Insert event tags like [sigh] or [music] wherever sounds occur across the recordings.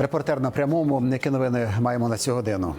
Репортер на прямому. Які новини маємо на цю годину?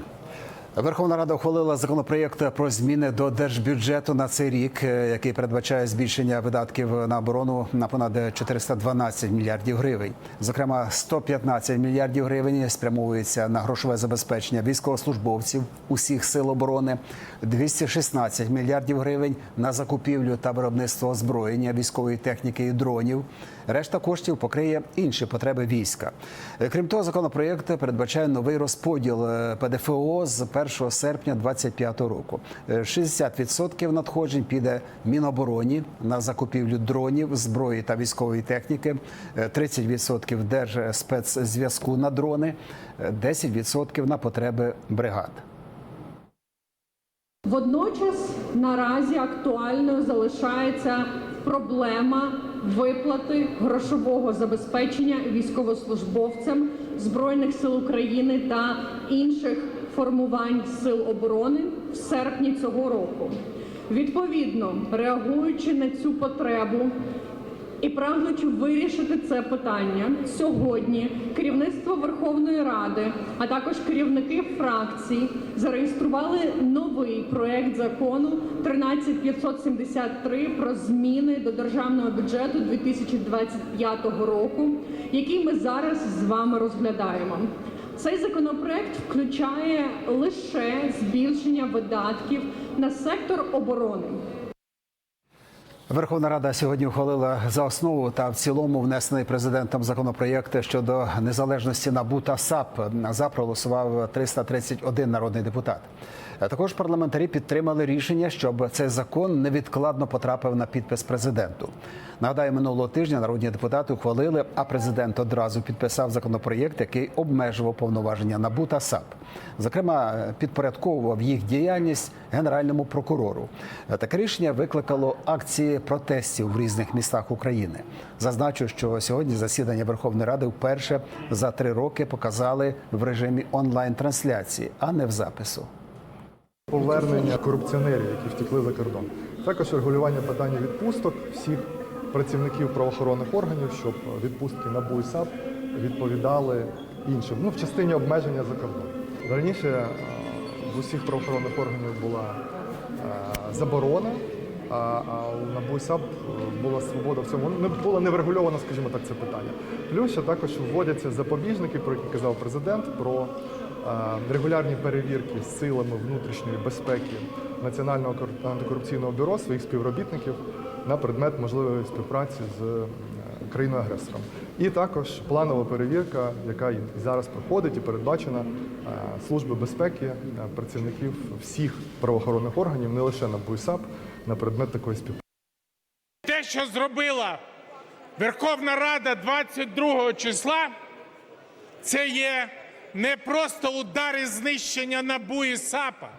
Верховна Рада ухвалила законопроєкт про зміни до держбюджету на цей рік, е, який передбачає збільшення видатків на оборону на понад 412 мільярдів гривень. Зокрема, 115 мільярдів гривень спрямовується на грошове забезпечення військовослужбовців усіх сил оборони, 216 мільярдів гривень на закупівлю та виробництво озброєння, військової техніки і дронів. Решта коштів покриє інші потреби війська. Е, Крім того, законопроєкт передбачає новий розподіл е, ПДФО з 1 серпня 2025 року. Е, 60% надходжень піде Мінобороні на закупівлю дронів, зброї та військової техніки, е, 30% Держспецзв'язку на дрони, е, 10% на потреби бригад. Водночас наразі актуальною залишається проблема виплати грошового забезпечення військовослужбовцям Збройних сил України та інших формувань сил оборони в серпні цього року. Відповідно, реагуючи на цю потребу, і прагнучи вирішити це питання сьогодні, керівництво Верховної Ради, а також керівники фракцій зареєстрували новий проект закону 13573 про зміни до державного бюджету 2025 року, який ми зараз з вами розглядаємо. Цей законопроект включає лише збільшення видатків на сектор оборони. Верховна Рада сьогодні ухвалила за основу та в цілому внесений президентом законопроєкт щодо незалежності НАБУ та САП. За проголосував 331 народний депутат. Також парламентарі підтримали рішення, щоб цей закон невідкладно потрапив на підпис президенту. Нагадаю, минулого тижня народні депутати ухвалили, а президент одразу підписав законопроєкт, який обмежував повноваження НАБУ та САП. Зокрема, підпорядковував їх діяльність генеральному прокурору. Таке рішення викликало акції протестів в різних містах України. Зазначу, що сьогодні засідання Верховної Ради вперше за три роки показали в режимі онлайн-трансляції, а не в запису. повернення корупціонерів, які втекли за кордон. Також регулювання питання відпусток всіх працівників правоохоронних органів, щоб відпустки НАБУ і САП відповідали іншим. Ну, в частині обмеження за кордон. Раніше е, в усіх правоохоронних органів була е, заборона, а, у НАБУ і е, була свобода в цьому. Не було не врегульовано, скажімо так, це питання. Плюс ще також вводяться запобіжники, про які казав президент, про е, регулярні перевірки з силами внутрішньої безпеки Національного кор- антикорупційного бюро своїх співробітників на предмет можливої співпраці з е, країною-агресором. І також планова перевірка, яка зараз проходить і передбачена Служби безпеки працівників всіх правоохоронних органів, не лише на БУЙСАП, на предмет такої співпраці. Те, що зробила Верховна Рада 22 числа, це є не просто удари знищення НАБУ і САПа.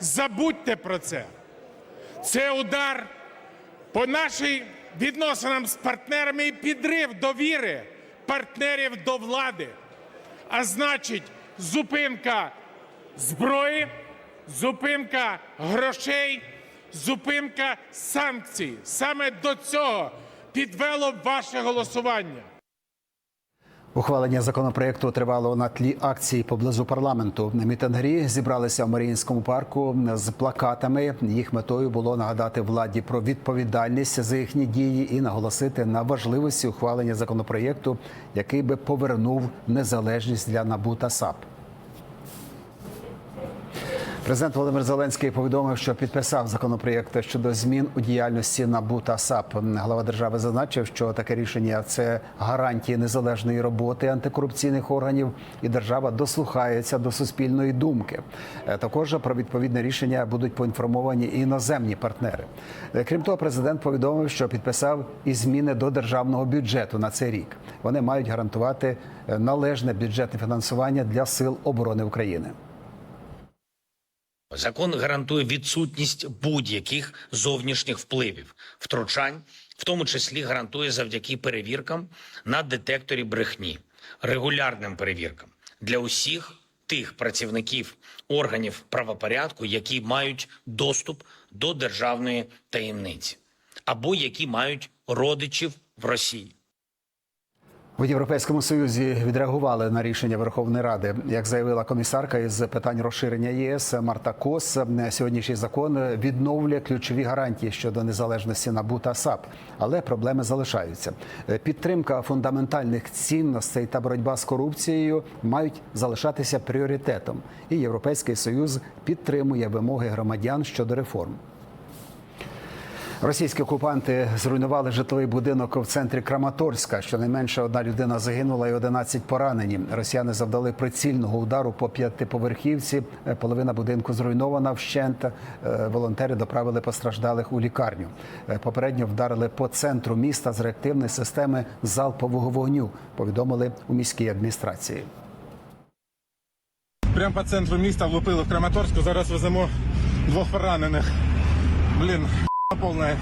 Забудьте про це. Це удар по нашим відносинам з партнерами і підрив довіри партнерів до влади. А значить, зупинка зброї, зупинка грошей, зупинка санкцій. Саме до цього підвело ваше голосування. Ухвалення законопроекту тривало на тлі акції поблизу парламенту. Мітингарі зібралися в Маріїнському парку з плакатами. Їх метою було нагадати владі про відповідальність за їхні дії і наголосити на важливості ухвалення законопроєкту, який би повернув незалежність для НАБУ та САП. Президент Володимир Зеленський повідомив, що підписав законопроєкт щодо змін у діяльності НАБУ та САП. Глава держави зазначив, що таке рішення це гарантії незалежної роботи антикорупційних органів, і держава дослухається до суспільної думки. Е, Також про відповідне рішення будуть поінформовані і іноземні партнери. Е, Крім того, президент повідомив, що підписав і зміни до державного бюджету на цей рік. Вони мають гарантувати е, належне бюджетне фінансування для сил оборони України. Закон гарантує відсутність будь-яких зовнішніх впливів, втручань, в тому числі гарантує завдяки перевіркам на детекторі брехні, регулярним перевіркам для усіх тих працівників органів правопорядку, які мають доступ до державної таємниці, або які мають родичів в Росії. В Європейському Союзі відреагували на рішення Верховної Ради. Як заявила комісарка із питань розширення ЄС Марта Кос, сьогоднішній закон відновлює ключові гарантії щодо незалежності НАБУ та САП, але проблеми залишаються. Підтримка фундаментальних цінностей та боротьба з корупцією мають залишатися пріоритетом. І Європейський Союз підтримує вимоги громадян щодо реформ. Російські окупанти зруйнували житловий будинок в центрі Краматорська. Щонайменше одна людина загинула і 11 поранені. Росіяни завдали прицільного удару по п'ятиповерхівці. Е, Половина будинку зруйнована вщент. Е, Волонтери доправили постраждалих у лікарню. Е, Попередньо вдарили по центру міста з реактивної системи залпового вогню. Повідомили у міській адміністрації. Прямо по центру міста влупили в Краматорську. Зараз веземо двох поранених. Блін, повна.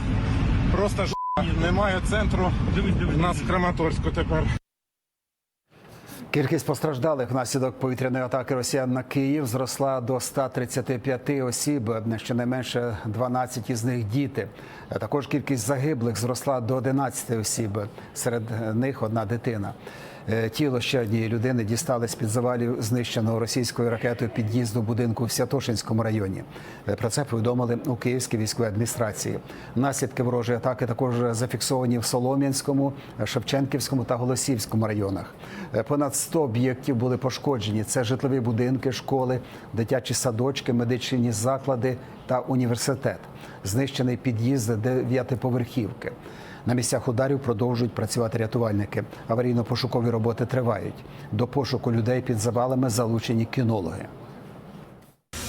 Просто ж немає центру. У нас Краматорську тепер. Кількість постраждалих внаслідок повітряної атаки росіян на Київ зросла до 135 осіб. Щонайменше 12 із них діти. Також кількість загиблих зросла до 11 осіб. Серед них одна дитина. Е, Тіло ще однієї людини дістали з під завалів знищеного російською ракетою під'їзду будинку в Святошинському районі. Е, Про це повідомили у Київській військовій адміністрації. Наслідки ворожої атаки також зафіксовані в Солом'янському, Шевченківському та Голосівському районах. Е, Понад 100 об'єктів були пошкоджені. Це житлові будинки, школи, дитячі садочки, медичні заклади та університет. Знищений під'їзд дев'ятиповерхівки. На місцях ударів продовжують працювати рятувальники. Аварійно-пошукові роботи тривають. До пошуку людей під завалами залучені кінологи.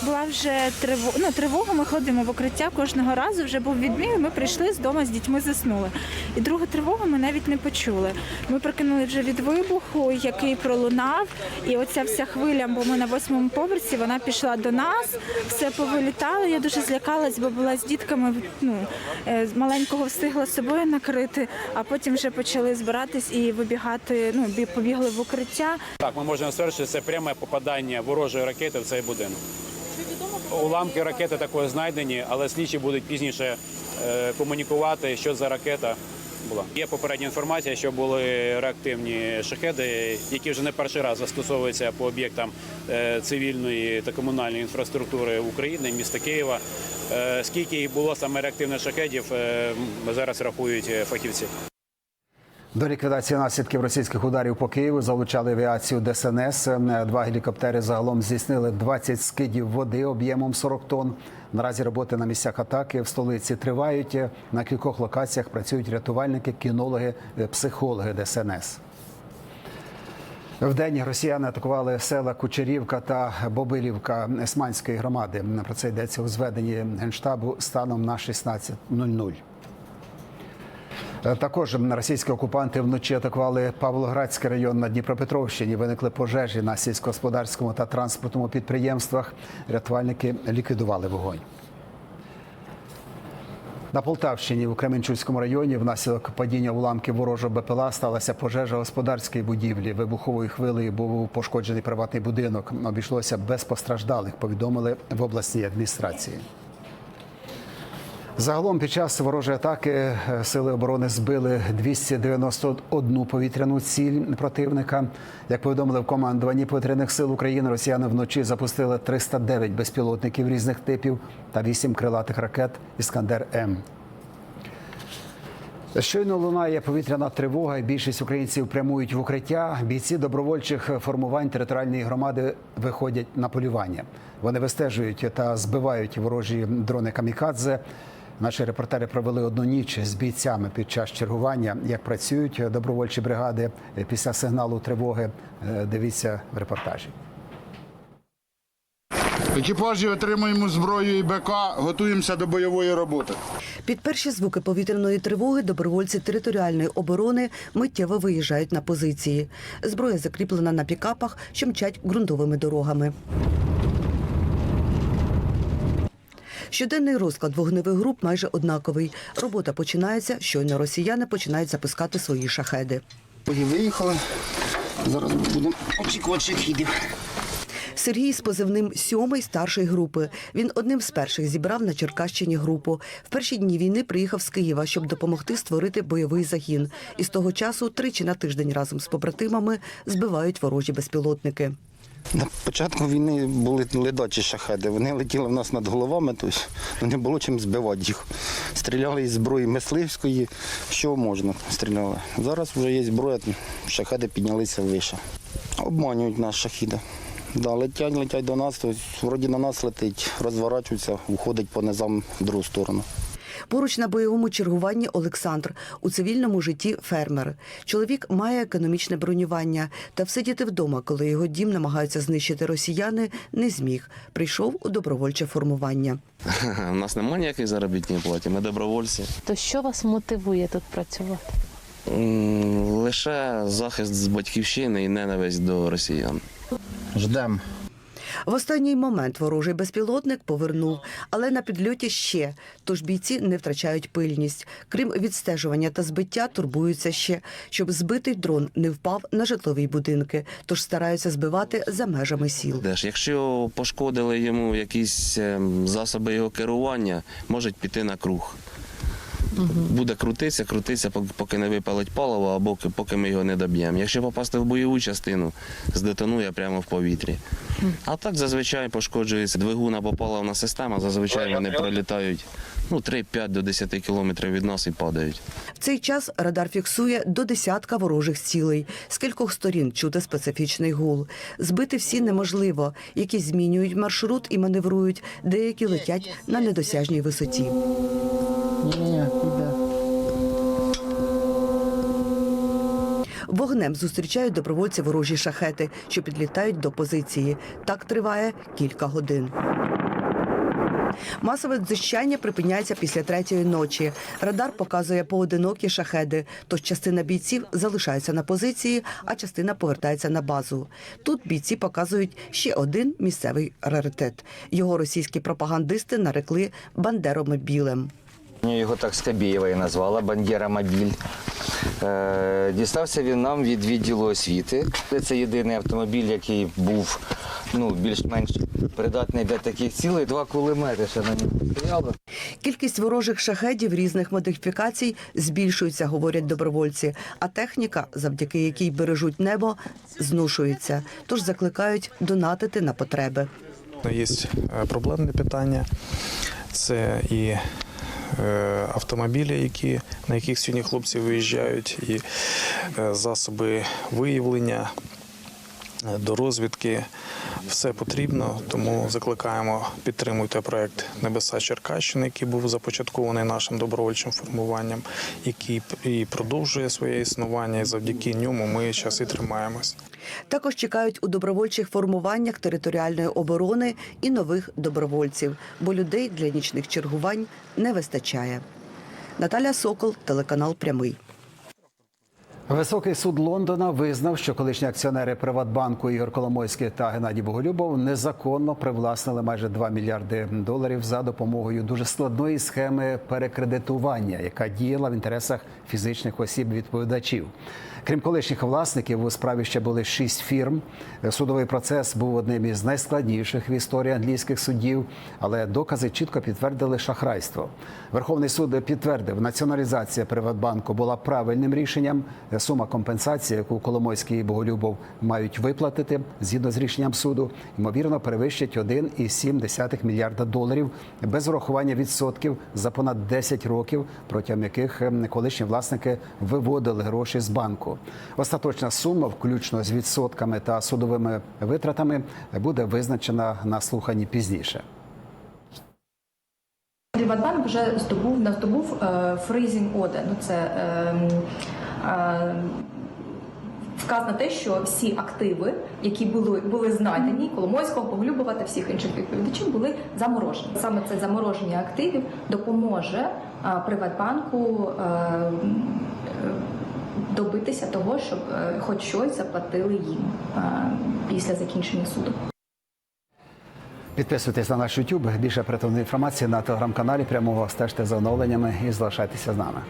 Була вже тривога. Ну, тривога. Ми ходимо в укриття кожного разу. Вже був відмін. Ми прийшли з дому з дітьми заснули. І другу тривогу ми навіть не почули. Ми прокинули вже від вибуху, який пролунав. І оця вся хвиля, бо ми на восьмому поверсі, вона пішла до нас, все повилітало. Я дуже злякалась, бо була з дітками. Ну е, маленького встигла собою накрити, а потім вже почали збиратись і вибігати. Ну бі- побігли в укриття. Так, ми можемо стверджувати, що це пряме попадання ворожої ракети в цей будинок. Уламки ракети такої знайдені, але слідчі будуть пізніше е, комунікувати, що за ракета була. Є попередня інформація, що були реактивні шахеди, які вже не перший раз застосовуються по об'єктам е, цивільної та комунальної інфраструктури України, міста Києва. Е, Скільки їх було саме реактивних шахедів, зараз рахують фахівці. До ліквідації наслідків російських ударів по Києву залучали авіацію ДСНС. Два гелікоптери загалом здійснили 20 скидів води об'ємом 40 тонн. Наразі роботи на місцях атаки в столиці тривають. На кількох локаціях працюють рятувальники, кінологи, психологи ДСНС. Вдень росіяни атакували села Кучерівка та Бобилівка Есманської громади. Про це йдеться у зведенні генштабу станом на 16.00. Е, Також російські окупанти вночі атакували Павлоградський район на Дніпропетровщині. Виникли пожежі на сільськогосподарському та транспортному підприємствах. Рятувальники ліквідували вогонь. На Полтавщині у Кременчуцькому районі внаслідок падіння уламків ворожого БПЛА сталася пожежа господарської будівлі. Вибуховою хвилею був пошкоджений приватний будинок. Обійшлося без постраждалих. Повідомили в обласній адміністрації. Загалом під час ворожої атаки е, сили оборони збили 291 повітряну ціль противника. Як повідомили в командуванні повітряних сил України, росіяни вночі запустили 309 безпілотників різних типів та 8 крилатих ракет Іскандер М. Щойно лунає повітряна тривога, більшість українців прямують в укриття. Бійці добровольчих формувань територіальної громади виходять на полювання. Вони вистежують та збивають ворожі дрони камікадзе. Наші репортери провели одну ніч з бійцями під час чергування. Як працюють добровольчі бригади після сигналу тривоги? Е, Дивіться в репортажі. Екіпажі отримуємо зброю і БК, готуємося до бойової роботи. Під перші звуки повітряної тривоги добровольці територіальної оборони миттєво виїжджають на позиції. Зброя закріплена на пікапах, що мчать ґрунтовими дорогами. Щоденний розклад вогневих груп майже однаковий. Робота починається, щойно росіяни починають запускати свої шахеди. Виїхали. Зараз будемо очікувати шахідів. Сергій з позивним сьомий старшої групи. Він одним з перших зібрав на Черкащині групу. В перші дні війни приїхав з Києва, щоб допомогти створити бойовий загін. І з того часу тричі на тиждень разом з побратимами збивають ворожі безпілотники. На початку війни були ледачі шахеди. Вони летіли в нас над головами, тобто не було чим збивати їх. Стріляли із зброї мисливської, що можна стріляли. Зараз вже є зброя, шахеди піднялися вище. Обманюють нас шахіди. Да, летять, летять до нас, тобто, вроді на нас летить, розворачуються, уходить по низам в другу сторону. Поруч на бойовому чергуванні Олександр у цивільному житті фермер. Чоловік має економічне бронювання та всидіти вдома, коли його дім намагаються знищити росіяни, не зміг. Прийшов у добровольче формування. [laughs] У нас немає ніякої заробітної платі, ми добровольці. То що вас мотивує тут працювати? Лише захист з батьківщини і ненависть до росіян. Ждемо. В останній момент ворожий безпілотник повернув, але на підльоті ще. Тож бійці не втрачають пильність. Крім відстежування та збиття, турбуються ще, щоб збитий дрон не впав на житлові будинки. Тож стараються збивати за межами сіл. Якщо пошкодили йому якісь ем, засоби його керування, можуть піти на круг. Буде крутитися, крутитися, поки не випалить паливо, або поки- ми його не доб'ємо. Якщо попасти в бойову частину, здетонує прямо в повітрі. А так зазвичай пошкоджується двигуна, або паливна система, зазвичай вони пролітають ну, 3-5 до 10 кілометрів від нас і падають. В цей час радар фіксує до десятка ворожих цілей. З кількох сторін чути специфічний гул. Збити всі неможливо. Якісь змінюють маршрут і маневрують, деякі летять на недосяжній висоті. Вогнем зустрічають добровольці ворожі шахети, що підлітають до позиції. Так триває кілька годин. Масове дзищання припиняється після третьої ночі. Радар показує поодинокі шахеди. Тож частина бійців залишається на позиції, а частина повертається на базу. Тут бійці показують ще один місцевий раритет. Його російські пропагандисти нарекли бандеромобілем. Його так Скабєєва назвала Бандера Мобіль. Е, Дістався він нам від відділу освіти. Це єдиний автомобіль, який був ну, більш-менш придатний для таких цілей. Два кулемети ще на ньому стояли. Кількість ворожих шахедів різних модифікацій збільшується, говорять добровольці. А техніка, завдяки якій бережуть небо, зношується. Тож закликають донатити на потреби. Є е, проблемне питання. Це і е, автомобілі, які, на яких сьогодні хлопці виїжджають, і е, засоби виявлення, до розвідки. Все потрібно, тому закликаємо підтримуйте проект Небеса Черкащини, який був започаткований нашим добровольчим формуванням, який і продовжує своє існування. І завдяки ньому ми зараз і тримаємось. Також чекають у добровольчих формуваннях територіальної оборони і нових добровольців, бо людей для нічних чергувань не вистачає. Наталя Сокол, телеканал Прямий. Високий суд Лондона визнав, що колишні акціонери Приватбанку Ігор Коломойський та Геннадій Боголюбов незаконно привласнили майже 2 мільярди доларів за допомогою дуже складної схеми перекредитування, яка діяла в інтересах фізичних осіб відповідачів. Крім колишніх власників, у справі ще були шість фірм. Судовий процес був одним із найскладніших в історії англійських судів, але докази чітко підтвердили шахрайство. Верховний суд підтвердив, націоналізація Приватбанку була правильним рішенням. Сума компенсації, яку Коломойський і Боголюбов мають виплатити згідно з рішенням суду, ймовірно перевищить 1,7 мільярда доларів без урахування відсотків за понад 10 років, протягом яких ем, колишні власники виводили гроші з банку. Остаточна сума, включно з відсотками та судовими витратами, буде визначена на слуханні пізніше. Приватбанк вже здобув наздобув е, фризінг оде. Ну це е, е, вказ на те, що всі активи, які були були знайдені Коломойського, Поглюбова та всіх інших відповідачів, були заморожені. Саме це замороження активів допоможе е, Приватбанку. Добитися того, щоб е, хоч щось заплатили їм е, після закінчення суду. Підписуйтесь на наш YouTube. Більше притомної інформації на телеграм-каналі. Прямого стежте за оновленнями і залишайтеся з нами.